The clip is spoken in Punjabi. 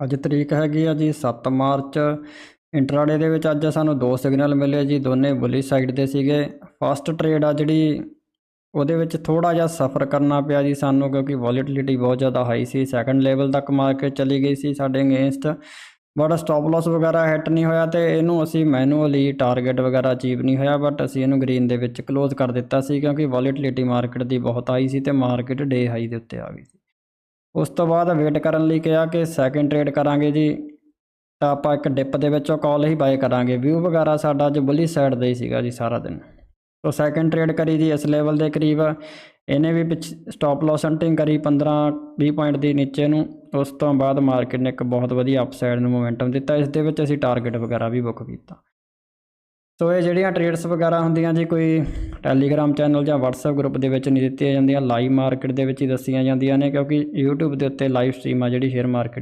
ਅੱਜ ਤਰੀਕ ਹੈਗੀ ਆ ਜੀ 7 ਮਾਰਚ। ਇੰਟਰਾਡੇ ਦੇ ਵਿੱਚ ਅੱਜ ਸਾਨੂੰ ਦੋ ਸਿਗਨਲ ਮਿਲੇ ਜੀ, ਦੋਨੇ ਬੁਲੀ ਸਾਈਡ ਦੇ ਸੀਗੇ। ਫਸਟ ਟ੍ਰੇਡ ਆ ਜਿਹੜੀ, ਉਹਦੇ ਵਿੱਚ ਥੋੜਾ ਜਿਹਾ ਸਫਰ ਕਰਨਾ ਪਿਆ ਜੀ ਸਾਨੂੰ ਕਿਉਂਕਿ ਵੋਲੇਟਿਲਿਟੀ ਬਹੁਤ ਜ਼ਿਆਦਾ ਹਾਈ ਸੀ। ਸੈਕੰਡ ਲੈਵਲ ਤੱਕ ਮਾਰਕੀਟ ਚਲੀ ਗਈ ਸੀ ਸਾਡੇ ਅਗੇਂਸਟ ਬਟ ਸਟਾਪ ਲਾਸ ਵਗੈਰਾ ਹਿੱਟ ਨਹੀਂ ਹੋਇਆ ਤੇ ਇਹਨੂੰ ਅਸੀਂ ਮੈਨੂਅਲੀ ਟਾਰਗੇਟ ਵਗੈਰਾ ਅਚੀਵ ਨਹੀਂ ਹੋਇਆ ਬਟ ਅਸੀਂ ਇਹਨੂੰ ਗ੍ਰੀਨ ਦੇ ਵਿੱਚ ਕਲੋਜ਼ ਕਰ ਦਿੱਤਾ ਸੀ ਕਿਉਂਕਿ ਵੋਲੇਟਿਲਿਟੀ ਮਾਰਕੀਟ ਦੀ ਬਹੁਤ ਹਾਈ ਸੀ ਤੇ ਮਾਰਕੀਟ ਡੇ ਹਾਈ ਦੇ ਉੱਤੇ ਆ ਗਈ ਸੀ। ਉਸ ਤੋਂ ਬਾਅਦ ਵੇਟ ਕਰਨ ਲਈ ਕਿਹਾ ਕਿ ਸੈਕਿੰਡ ਟ੍ਰੇਡ ਕਰਾਂਗੇ ਜੀ। ਤਾਂ ਆਪਾਂ ਇੱਕ ਡਿਪ ਦੇ ਵਿੱਚੋਂ ਕਾਲ ਹੀ ਬਾਏ ਕਰਾਂਗੇ। ਵਿਊ ਵਗੈਰਾ ਸਾਡਾ ਅੱਜ ਬੁੱਲੀ ਸਾਈਡ ਦਾ ਹੀ ਸੀਗਾ ਜੀ ਸਾਰਾ ਦਿਨ। ਸੋ ਸੈਕਿੰਡ ਟ੍ਰੇਡ ਕਰੀ ਜੀ ਇਸ ਲੈਵਲ ਦੇ ਕਰੀਬ। ਇਹਨੇ ਵੀ ਪਿੱਛ ਸਟਾਪ ਲਾਸ ਹੰਟਿੰਗ ਕਰੀ 15 20 ਪੁਆਇੰਟ ਦੀ ਨੀਚੇ ਨੂੰ। ਉਸ ਤੋਂ ਬਾਅਦ ਮਾਰਕੀਟ ਨੇ ਇੱਕ ਬਹੁਤ ਵਧੀਆ ਅਪਸਾਈਡ ਨੂੰ ਮੋਮੈਂਟਮ ਦਿੱਤਾ। ਇਸ ਦੇ ਵਿੱਚ ਅਸੀਂ ਟਾਰਗੇਟ ਵਗੈਰਾ ਵੀ ਬੁੱਕ ਕੀਤਾ। ਸੋ ਇਹ ਜਿਹੜੀਆਂ ਟ੍ਰੇਡਸ ਵਗੈਰਾ ਹੁੰਦੀਆਂ ਜੀ ਕੋਈ ਟੈਲੀਗ੍ਰਾਮ ਚੈਨਲ ਜਾਂ WhatsApp ਗਰੁੱਪ ਦੇ ਵਿੱਚ ਨਹੀਂ ਦਿੱਤੀਆਂ ਜਾਂਦੀਆਂ। ਲਾਈਵ ਮਾਰਕੀਟ ਦੇ ਵਿੱਚ ਹੀ ਦੱਸੀਆਂ ਜਾਂਦੀਆਂ ਨੇ ਕਿਉਂਕਿ YouTube ਦੇ ਉੱਤੇ ਲਾਈਵ ਸਟ੍ਰੀਮ ਆ ਜਿਹੜੀ ਸ਼ੇਅਰ ਮਾਰਕੀਟ